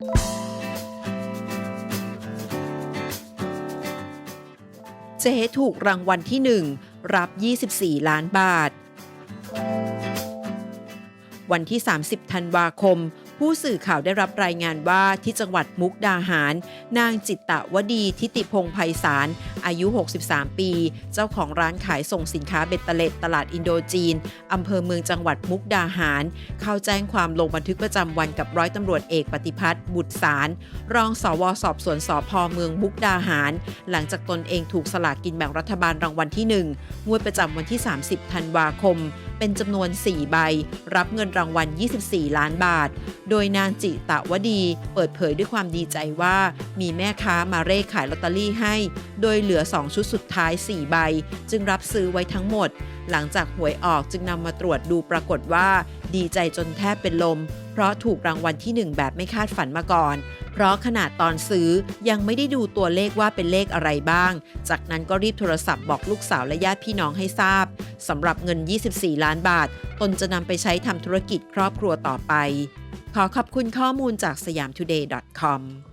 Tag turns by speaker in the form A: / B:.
A: เจ๊ถูกรางวัลที่ 1 รับ 24 ล้านบาท วันที่ 30 ธันวาคม ผู้สื่อข่าวได้รับรายงานว่าที่จังหวัดมุกดาหาร นางจิตตะวดีทิติพงไพศาลอายุ 63 ปี เจ้าของร้านขายส่งสินค้าเบ็ดเตล็ดตลาดอินโดจีนอำเภอเมืองจังหวัดมุกดาหาร เข้าแจ้งความลงบันทึกประจำวันกับร้อยตำรวจเอกปฏิพัฒน์บุตรสาร รองสวสอบสวนสพเมืองมุกดาหาร หลังจากตนเองถูกสลากกินแบ่งรัฐบาลรางวัลที่ 1 งวดประจำวันที่ 30 ธันวาคม เป็นจำนวน 4 ใบ รับเงินรางวัล 24 ล้านบาท โดยนางจิตะวดี เปิดเผยด้วยความดีใจว่า มีแม่ค้ามาเร่ขายลอตเตอรี่ให้ โดยเหลือ 2 ชุดสุดท้าย 4 ใบ จึงรับซื้อไว้ทั้งหมด หลังจากหวยออกจึงนำมาตรวจดูปรากฏว่า ดีใจจนแทบเป็นลม เพราะถูกรางวัลที่ 1 แบบไม่คาดฝันมาก่อน เพราะขนาดตอนซื้อยังไม่ได้ดูตัวเลขว่าเป็นเลขอะไรบ้าง จากนั้นก็รีบโทรศัพท์บอกลูกสาวและญาติพี่น้องให้ทราบสำหรับเงิน 24 ล้านบาท ตนจะนำไปใช้ทำธุรกิจครอบครัวต่อไป ขอขอบคุณข้อมูลจากสยาม today.com